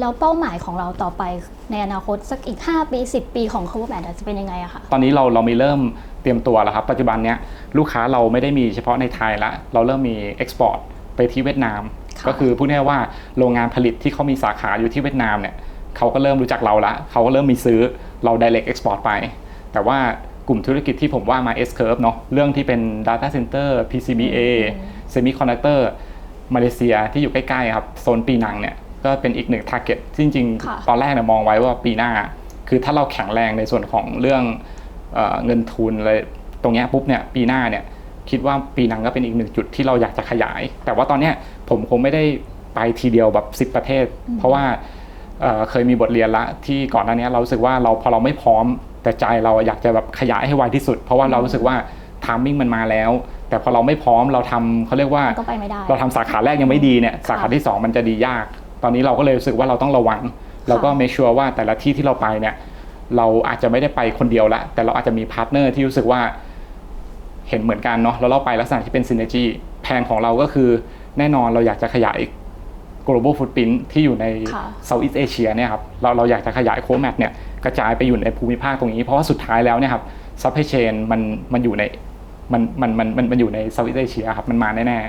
แล้วเป้าหมายของเราต่อไปในอนาคตสักอีก 5 ปี 10 ปีของ Cover Band จะเป็นยังไงอะคะตอนนี้เราเรามีเริ่มเตรียมตัวแล้วครับ ปัจจุบันเนี้ยลูกค้าเราไม่ได้มีเฉพาะในไทยละ เราเริ่มมีเอ็กซ์พอร์ตไปที่เวียดนามค่ะก็คือพูดง่ายๆว่าโรงงานผลิตที่เขามีสาขาอยู่ที่เวียดนามเนี่ยเขาก็เริ่มรู้จักเราละเขาก็เริ่มมีซื้อเรา direct export ไป แต่ว่ากลุ่มธุรกิจที่ผมว่ามา S curve เนาะเรื่องที่เป็น data center PCBA semiconductor มาเลเซียที่อยู่ใกล้ๆครับโซนปีนังเนี่ย ก็เป็นอีกหนึ่ง target ที่จริงค่ะๆตอนแรกเนี่ยมองไว้ว่าปีหน้า คือถ้าเราแข็งแรงในส่วนของเรื่องเออเงินทุนอะไรตรงเนี้ยปุ๊บเนี่ยปีหน้าเนี่ยคิดว่าปีนังก็เป็นอีกหนึ่งจุดที่เราอยากจะขยาย แต่ว่าตอนเนี้ยผมคงไม่ได้ไปทีเดียวแบบ10 ประเทศ เพราะว่าเอ่อเคยมีบทเรียนละที่ก่อนหน้านี้เรารู้สึกว่าเราพอเราไม่พร้อมแต่ใจเราอยากจะแบบขยายให้ไวที่สุด เพราะว่าเรารู้สึกว่าทามมิ่งมันมาแล้ว แต่พอเราไม่พร้อมเราทำเขาเรียกว่าก็ไปไม่ได้เราทำสาขาแรกยังไม่ดีเนี่ยสาขาที่ 2 มันจะดียาก ตอนนี้เราก็เลยรู้สึกว่าเราต้องระวัง เราก็ make sure ว่าแต่ละที่ที่เราไปเนี่ย เราอาจจะไม่ได้ไปคนเดียวละ แต่เราอาจจะมีพาร์ทเนอร์ที่รู้สึกว่าเห็นเหมือนกันเนาะแล้วเราไปลักษณะที่เป็น synergy แผนของเราก็คือแน่นอนเราอยากจะขยาย global footprint ที่อยู่ในค่ะ Southeast Asia เนี่ยครับเราเราอยากจะขยายโคแมทเนี่ยกระจายไปอยู่ในภูมิภาคตรงนี้ เพราะว่าสุดท้ายแล้วเนี่ยครับ supply chain มันมันอยู่ในมันมันมันมันมันอยู่ใน Southeast Asia ครับมันมาแน่ๆ